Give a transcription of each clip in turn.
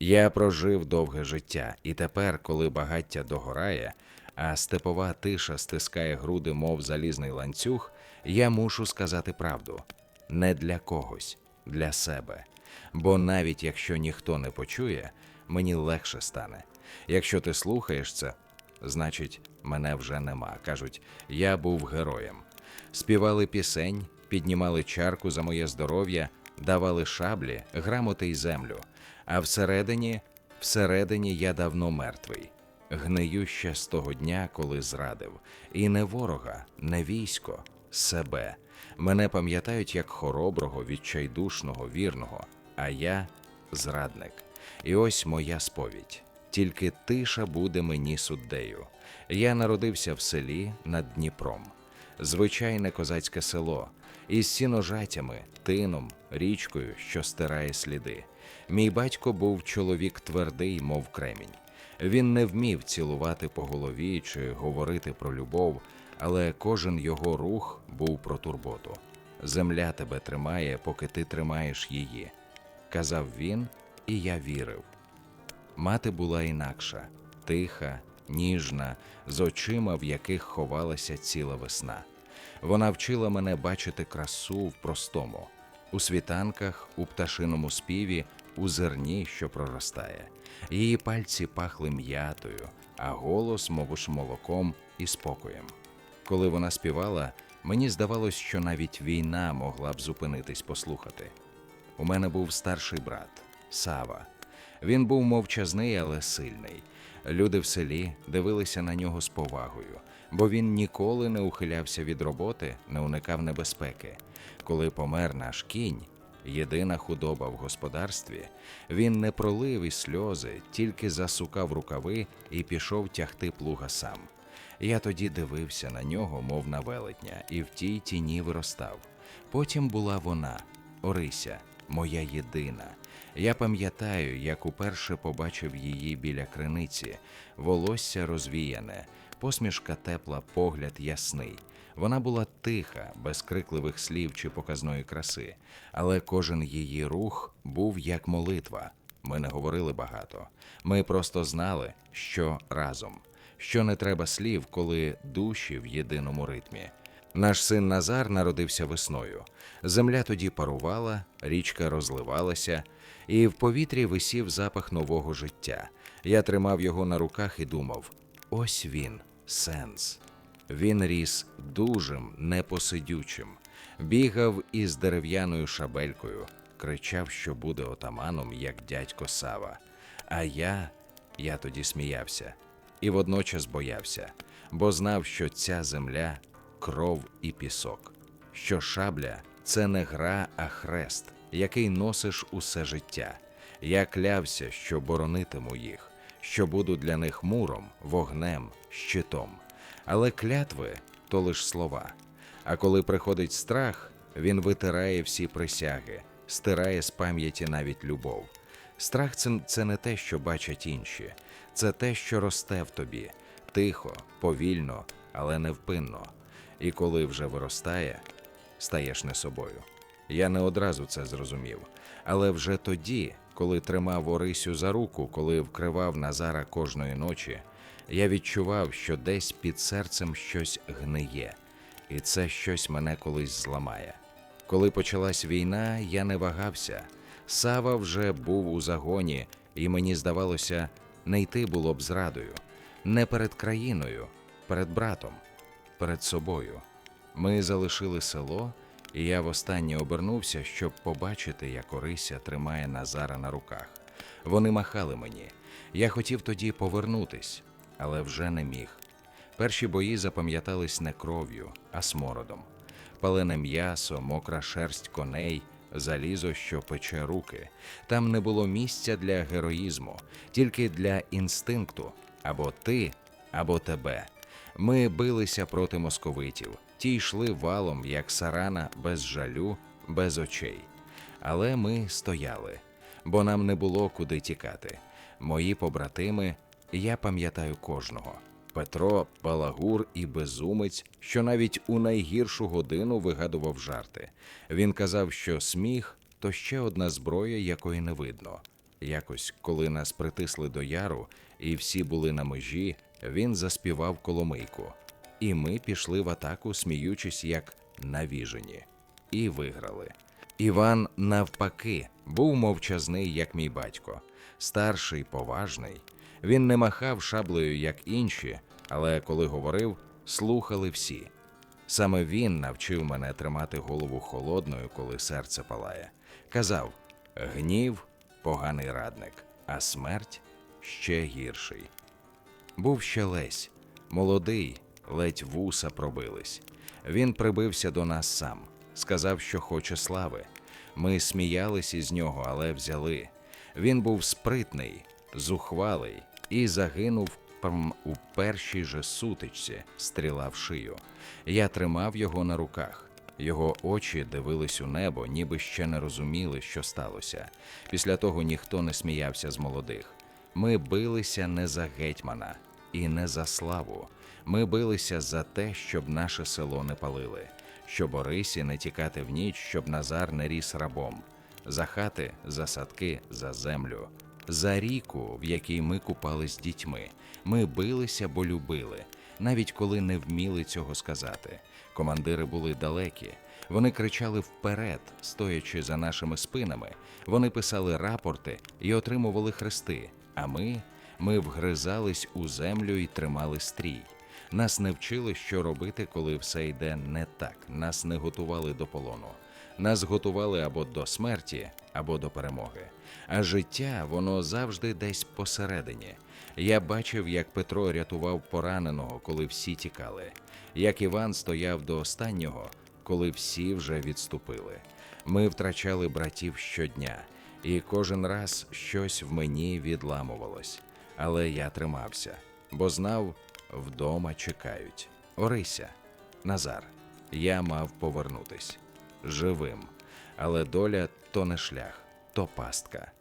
Я прожив довге життя, і тепер, коли багаття догорає, а степова тиша стискає груди, мов залізний ланцюг, я мушу сказати правду не для когось, для себе. Бо навіть якщо ніхто не почує, мені легше стане. Якщо ти слухаєш це, значить, мене вже нема. Кажуть, я був героєм. Співали пісень, піднімали чарку за моє здоров'я, давали шаблі, грамоти й землю. А всередині, всередині я давно мертвий. Гнию ще з того дня, коли зрадив. І не ворога, не військо, себе. Мене пам'ятають як хороброго, відчайдушного, вірного, а я зрадник. І ось моя сповідь. Тільки тиша буде мені суддею. Я народився в селі над Дніпром звичайне козацьке село, із сіножатями, тином, річкою, що стирає сліди. Мій батько був чоловік твердий, мов кремінь. Він не вмів цілувати по голові чи говорити про любов, але кожен його рух був про турботу. Земля тебе тримає, поки ти тримаєш її. Казав він, і я вірив. Мати була інакша, тиха, ніжна, з очима, в яких ховалася ціла весна. Вона вчила мене бачити красу в простому, у світанках, у пташиному співі, у зерні, що проростає. Її пальці пахли м'ятою, а голос, мовиш, молоком і спокоєм. Коли вона співала, мені здавалось, що навіть війна могла б зупинитись послухати. У мене був старший брат Сава. Він був мовчазний, але сильний. Люди в селі дивилися на нього з повагою, бо він ніколи не ухилявся від роботи, не уникав небезпеки. Коли помер наш кінь, єдина худоба в господарстві, він не пролив і сльози, тільки засукав рукави і пішов тягти плуга сам. Я тоді дивився на нього, мов на велетня, і в тій тіні виростав. Потім була вона, Орися, моя єдина. Я пам'ятаю, як уперше побачив її біля криниці, волосся розвіяне, посмішка тепла, погляд ясний. Вона була тиха, без крикливих слів чи показної краси, але кожен її рух був як молитва. Ми не говорили багато. Ми просто знали, що разом, що не треба слів, коли душі в єдиному ритмі. Наш син Назар народився весною. Земля тоді парувала, річка розливалася, і в повітрі висів запах нового життя. Я тримав його на руках і думав: ось він, сенс. Він ріс дужим, непосидючим, бігав із дерев'яною шабелькою, кричав, що буде отаманом, як дядько Сава. А я, я тоді сміявся і водночас боявся, бо знав, що ця земля кров і пісок, що шабля це не гра, а хрест, який носиш усе життя. Я клявся, що боронитиму їх, що буду для них муром, вогнем, щитом. Але клятви то лиш слова. А коли приходить страх, він витирає всі присяги, стирає з пам'яті навіть любов. Страх це, це не те, що бачать інші, це те, що росте в тобі, тихо, повільно, але невпинно. І коли вже виростає, стаєш не собою. Я не одразу це зрозумів, але вже тоді, коли тримав Орисю за руку, коли вкривав Назара кожної ночі, я відчував, що десь під серцем щось гниє, і це щось мене колись зламає. Коли почалась війна, я не вагався. Сава вже був у загоні, і мені здавалося, не йти було б зрадою, не перед країною, перед братом, перед собою. Ми залишили село, і я востаннє обернувся, щоб побачити, як Орися тримає Назара на руках. Вони махали мені. Я хотів тоді повернутись, але вже не міг. Перші бої запам'ятались не кров'ю, а смородом. Палене м'ясо, мокра шерсть коней, залізо, що пече руки. Там не було місця для героїзму, тільки для інстинкту або ти, або тебе. Ми билися проти московитів, ті йшли валом, як сарана, без жалю, без очей. Але ми стояли, бо нам не було куди тікати. Мої побратими, я пам'ятаю кожного. Петро, балагур і безумець, що навіть у найгіршу годину вигадував жарти. Він казав, що сміх то ще одна зброя, якої не видно. Якось, коли нас притисли до яру і всі були на межі, він заспівав коломийку. І ми пішли в атаку, сміючись, як навіжені, і виграли. Іван, навпаки, був мовчазний, як мій батько, старший, поважний. Він не махав шаблею, як інші, але коли говорив, слухали всі. Саме він навчив мене тримати голову холодною, коли серце палає. Казав: гнів поганий радник, а смерть ще гірший. Був ще Лесь, молодий, ледь вуса пробились. Він прибився до нас сам, сказав, що хоче слави. Ми сміялись із нього, але взяли. Він був спритний, зухвалий і загинув у першій же сутичці, стріла в шию. Я тримав його на руках. Його очі дивились у небо, ніби ще не розуміли, що сталося. Після того ніхто не сміявся з молодих. Ми билися не за гетьмана і не за славу. Ми билися за те, щоб наше село не палили, щоб Орисі не тікати в ніч, щоб Назар не ріс рабом, за хати, за садки, за землю, за ріку, в якій ми купались з дітьми. Ми билися, бо любили, навіть коли не вміли цього сказати. Командири були далекі. Вони кричали вперед, стоячи за нашими спинами. Вони писали рапорти і отримували хрести. А ми, ми вгризались у землю і тримали стрій. Нас не вчили, що робити, коли все йде не так. Нас не готували до полону. Нас готували або до смерті, або до перемоги. А життя воно завжди десь посередині. Я бачив, як Петро рятував пораненого, коли всі тікали, як Іван стояв до останнього, коли всі вже відступили. Ми втрачали братів щодня, і кожен раз щось в мені відламувалось. Але я тримався, бо знав, вдома чекають. Орися, Назар, я мав повернутись живим, але доля то не шлях, то пастка.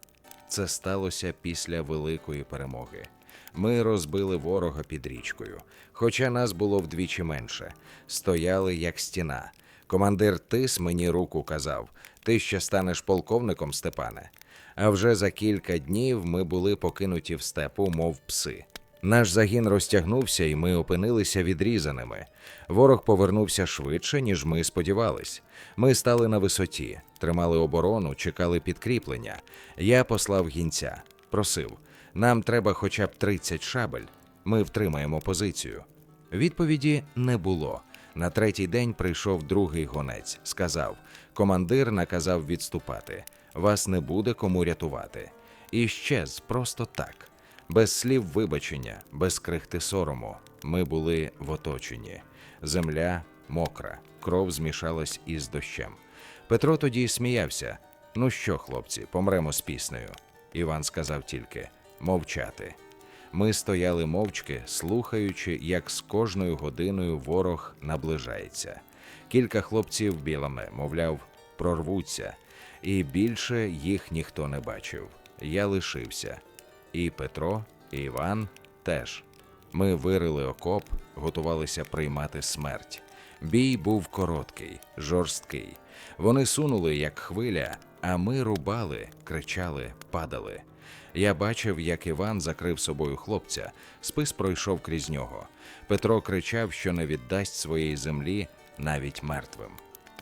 Це сталося після великої перемоги. Ми розбили ворога під річкою, хоча нас було вдвічі менше. Стояли як стіна. Командир Тис мені руку казав: ти ще станеш полковником, Степане. А вже за кілька днів ми були покинуті в степу, мов пси. Наш загін розтягнувся, і ми опинилися відрізаними. Ворог повернувся швидше, ніж ми сподівались. Ми стали на висоті, тримали оборону, чекали підкріплення. Я послав гінця, просив: нам треба хоча б 30 шабель. Ми втримаємо позицію. Відповіді не було. На третій день прийшов другий гонець. Сказав: командир наказав відступати. Вас не буде кому рятувати. І щез просто так. Без слів вибачення, без крихти сорому. Ми були в оточенні. Земля мокра, кров змішалась із дощем. Петро тоді сміявся. Ну що, хлопці, помремо з піснею. Іван сказав тільки мовчати. Ми стояли мовчки, слухаючи, як з кожною годиною ворог наближається. Кілька хлопців білами, мовляв, прорвуться, і більше їх ніхто не бачив. Я лишився. І Петро, і Іван теж. Ми вирили окоп, готувалися приймати смерть. Бій був короткий, жорсткий. Вони сунули, як хвиля, а ми рубали, кричали, падали. Я бачив, як Іван закрив собою хлопця, спис пройшов крізь нього. Петро кричав, що не віддасть своєї землі навіть мертвим.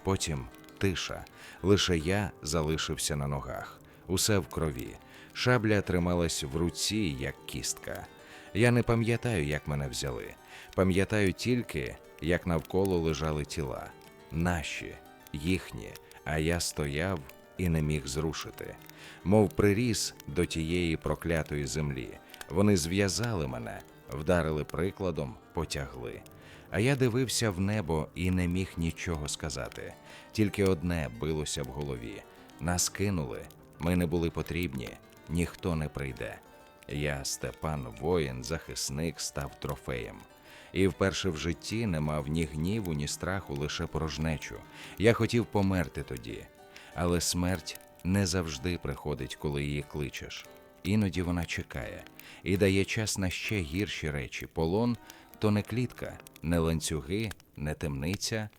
Потім тиша. Лише я залишився на ногах, усе в крові. Шабля трималась в руці, як кістка. Я не пам'ятаю, як мене взяли. Пам'ятаю тільки, як навколо лежали тіла. Наші, їхні, а я стояв і не міг зрушити. Мов приріс до тієї проклятої землі. Вони зв'язали мене, вдарили прикладом, потягли. А я дивився в небо і не міг нічого сказати. Тільки одне билося в голові: нас кинули, ми не були потрібні, ніхто не прийде. Я, Степан, воїн, захисник, став трофеєм. І вперше в житті не мав ні гніву, ні страху, лише порожнечу. Я хотів померти тоді, але смерть не завжди приходить, коли її кличеш. Іноді вона чекає і дає час на ще гірші речі. Полон то не клітка, не ланцюги, не темниця.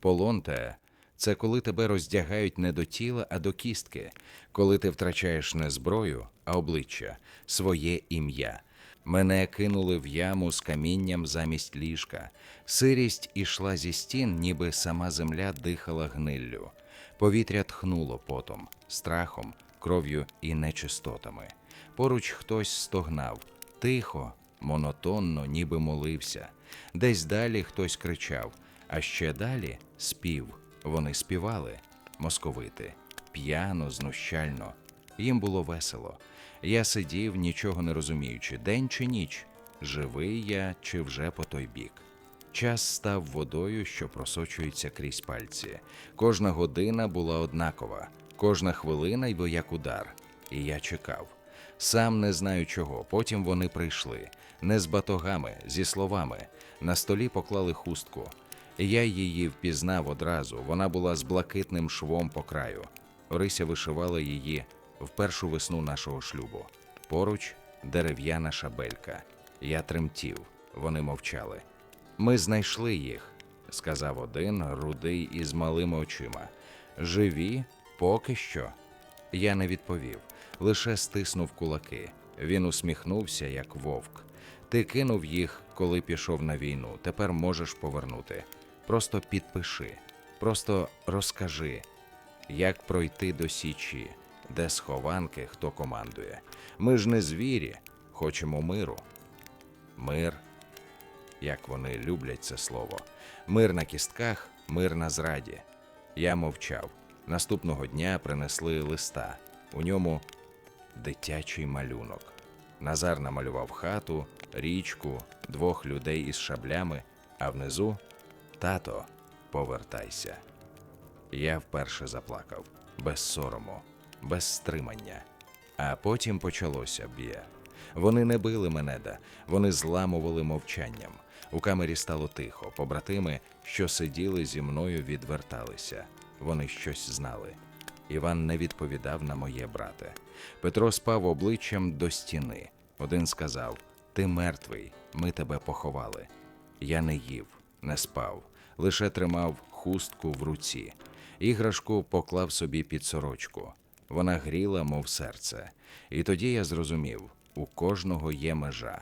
Полон те це коли тебе роздягають не до тіла, а до кістки, коли ти втрачаєш не зброю, а обличчя, своє ім'я. Мене кинули в яму з камінням замість ліжка. Сирість ішла зі стін, ніби сама земля дихала гниллю. Повітря тхнуло потом, страхом, кров'ю і нечистотами. Поруч хтось стогнав тихо, монотонно, ніби молився. Десь далі хтось кричав, а ще далі спів. Вони співали московити, п'яно, знущально. Їм було весело. Я сидів, нічого не розуміючи, день чи ніч, живий я чи вже по той бік. Час став водою, що просочується крізь пальці. Кожна година була однакова, кожна хвилина й як удар. І я чекав. Сам не знаю чого. Потім вони прийшли не з батогами, зі словами. На столі поклали хустку. Я її впізнав одразу. Вона була з блакитним швом по краю. Орися вишивала її в першу весну нашого шлюбу. Поруч дерев'яна шабелька. Я тремтів. Вони мовчали. Ми знайшли їх, сказав один, рудий із малими очима. Живі поки що. Я не відповів, лише стиснув кулаки. Він усміхнувся, як вовк. Ти кинув їх, коли пішов на війну. Тепер можеш повернути. Просто підпиши, просто розкажи, як пройти до Січі, де схованки, хто командує. Ми ж не звірі, хочемо миру. Мир як вони люблять це слово. Мир на кістках, мир на зраді. Я мовчав. Наступного дня принесли листа. У ньому дитячий малюнок. Назар намалював хату, річку, двох людей із шаблями, а внизу тато, повертайся. Я вперше заплакав, без сорому, без стримання. А потім почалося б'є. Вони не били мене, да, вони зламували мовчанням. У камері стало тихо. Побратими, що сиділи зі мною, відверталися. Вони щось знали. Іван не відповідав на моє брате. Петро спав обличчям до стіни. Один сказав: Ти мертвий, ми тебе поховали. Я не їв, не спав, лише тримав хустку в руці. Іграшку поклав собі під сорочку. Вона гріла, мов серце. І тоді я зрозумів: у кожного є межа,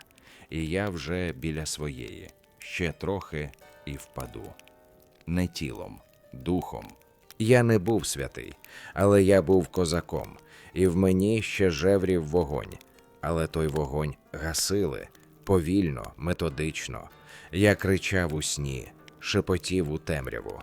і я вже біля своєї, ще трохи і впаду. Не тілом, духом. Я не був святий, але я був козаком, і в мені ще жеврів вогонь. Але той вогонь гасили повільно, методично. Я кричав у сні, шепотів у темряву.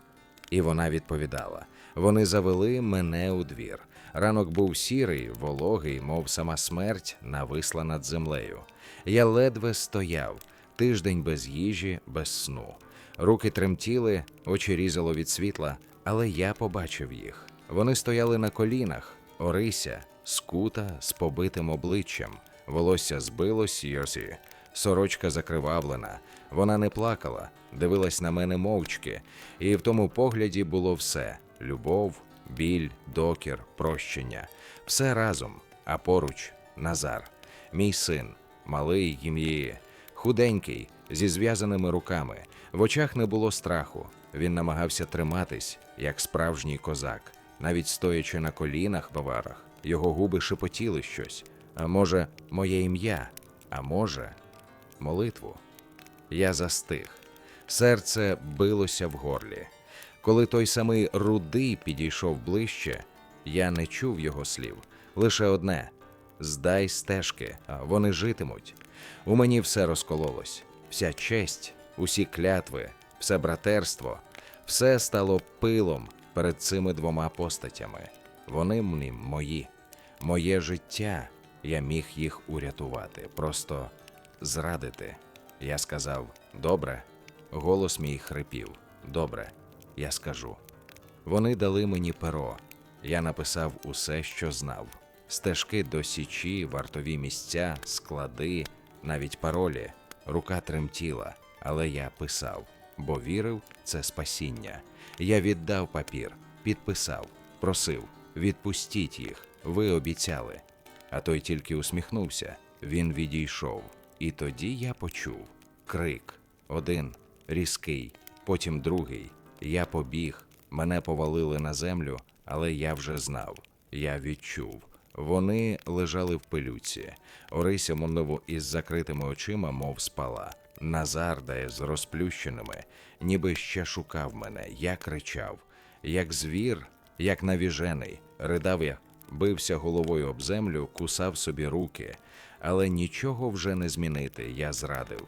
І вона відповідала: вони завели мене у двір. Ранок був сірий, вологий, мов сама смерть, нависла над землею. Я ледве стояв, тиждень без їжі, без сну. Руки тремтіли, очі різало від світла, але я побачив їх. Вони стояли на колінах, Орися, скута з побитим обличчям, волосся збилось йосі, сорочка закривавлена. Вона не плакала, дивилась на мене мовчки, і в тому погляді було все: любов, біль, докір, прощення, все разом, а поруч Назар, мій син, малий ім'ї, худенький, зі зв'язаними руками. В очах не було страху. Він намагався триматись, як справжній козак, навіть стоячи на колінах в аварах, його губи шепотіли щось. А може, моє ім'я, а може, молитву. Я застиг. Серце билося в горлі. Коли той самий рудий підійшов ближче, я не чув його слів. Лише одне: здай стежки, а вони житимуть. У мені все розкололось, вся честь, усі клятви, все братерство, все стало пилом перед цими двома постатями. Вони мені мої, моє життя. Я міг їх урятувати, просто зрадити. Я сказав добре. Голос мій хрипів. Добре, я скажу. Вони дали мені перо. Я написав усе, що знав: стежки до січі, вартові місця, склади, навіть паролі. Рука тремтіла, але я писав, бо вірив це спасіння. Я віддав папір, підписав, просив, відпустіть їх, ви обіцяли. А той тільки усміхнувся. Він відійшов. І тоді я почув крик один різкий, потім другий. Я побіг, мене повалили на землю, але я вже знав. Я відчув. Вони лежали в пилюці. Орися, мовливо, із закритими очима, мов спала. Назар, де з розплющеними, ніби ще шукав мене, я кричав, як звір, як навіжений, ридав я, бився головою об землю, кусав собі руки, але нічого вже не змінити, я зрадив.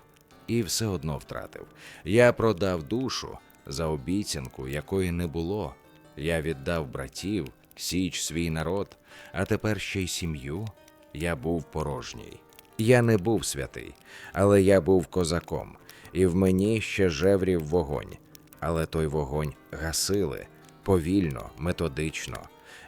І все одно втратив. Я продав душу за обіцянку, якої не було. Я віддав братів, січ свій народ, а тепер ще й сім'ю. Я був порожній. Я не був святий, але я був козаком, і в мені ще жеврів вогонь. Але той вогонь гасили повільно, методично.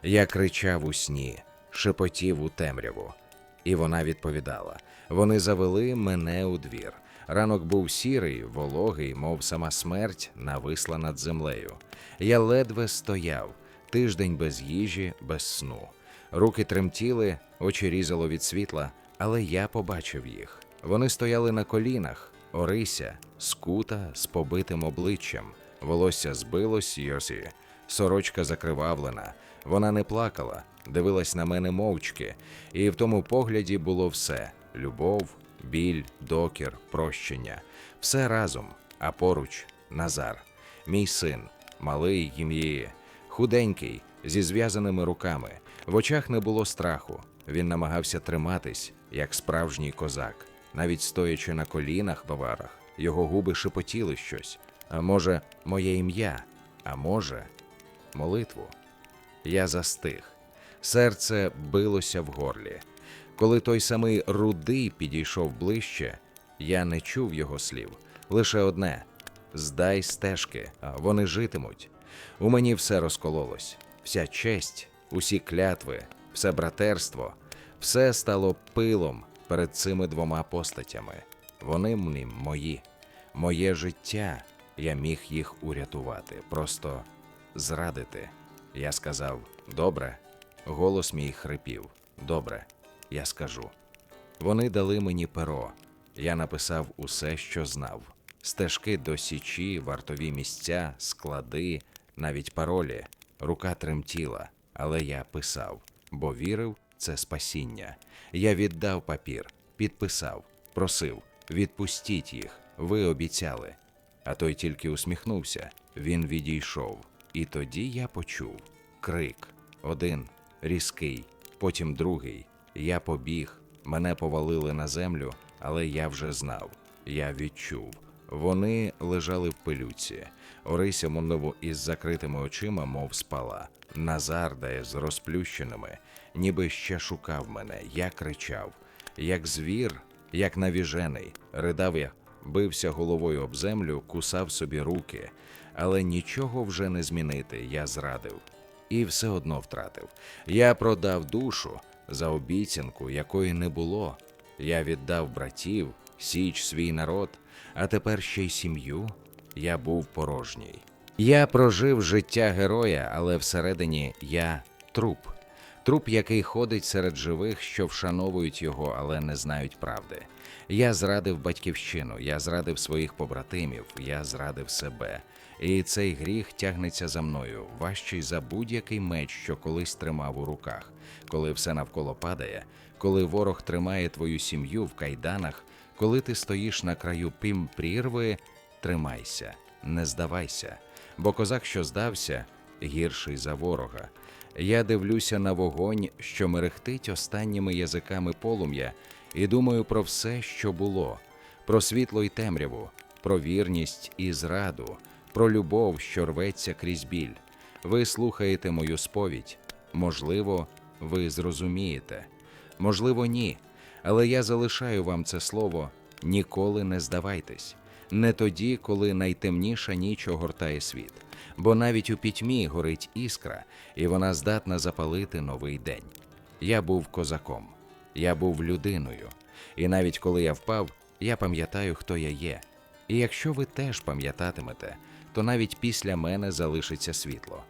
Я кричав у сні, шепотів у темряву. І вона відповідала: вони завели мене у двір. Ранок був сірий, вологий, мов сама смерть, нависла над землею. Я ледве стояв, тиждень без їжі, без сну. Руки тремтіли, очі різало від світла, але я побачив їх. Вони стояли на колінах, Орися, скута з побитим обличчям, волосся збилось йосі, сорочка закривавлена. Вона не плакала, дивилась на мене мовчки, і в тому погляді було все: любов, біль, докір, прощення, все разом, а поруч Назар, мій син, малий ім'ї, худенький, зі зв'язаними руками. В очах не було страху. Він намагався триматись, як справжній козак, навіть стоячи на колінах в аварах, його губи шепотіли щось. А може, моє ім'я, а може, молитву. Я застиг. Серце билося в горлі. Коли той самий рудий підійшов ближче, я не чув його слів. Лише одне: здай стежки, а вони житимуть. У мені все розкололось, вся честь, усі клятви, все братерство, все стало пилом перед цими двома постатями. Вони мені мої, моє життя. Я міг їх урятувати, просто зрадити. Я сказав добре. Голос мій хрипів. Добре, я скажу. Вони дали мені перо. Я написав усе, що знав: стежки до січі, вартові місця, склади, навіть паролі. Рука тремтіла, але я писав, бо вірив це спасіння. Я віддав папір, підписав, просив, відпустіть їх, ви обіцяли. А той тільки усміхнувся, він відійшов. І тоді я почув крик один різкий, потім другий. Я побіг, мене повалили на землю, але я вже знав, я відчув. Вони лежали в пилюці. Орися, мовливо, із закритими очима, мов спала. Назар, де з розплющеними, ніби ще шукав мене. Я кричав, як звір, як навіжений, ридав я, бився головою об землю, кусав собі руки, але нічого вже не змінити, я зрадив. І все одно втратив. Я продав душу за обіцянку, якої не було. Я віддав братів, січ свій народ, а тепер ще й сім'ю. Я був порожній. Я прожив життя героя, але всередині я труп. Труп, який ходить серед живих, що вшановують його, але не знають правди. Я зрадив батьківщину, я зрадив своїх побратимів, я зрадив себе. І цей гріх тягнеться за мною, важчий за будь-який меч, що колись тримав у руках, коли все навколо падає, коли ворог тримає твою сім'ю в кайданах, коли ти стоїш на краю пім прірви, тримайся, не здавайся, бо козак, що здався, гірший за ворога. Я дивлюся на вогонь, що мерехтить останніми язиками полум'я, і думаю про все, що було, про світло й темряву, про вірність і зраду, про любов, що рветься крізь біль. Ви слухаєте мою сповідь. Можливо, ви зрозумієте, можливо, ні. Але я залишаю вам це слово ніколи не здавайтесь, не тоді, коли найтемніша ніч огортає світ, бо навіть у пітьмі горить іскра, і вона здатна запалити новий день. Я був козаком, я був людиною, і навіть коли я впав, я пам'ятаю, хто я є. І якщо ви теж пам'ятатимете, то навіть після мене залишиться світло.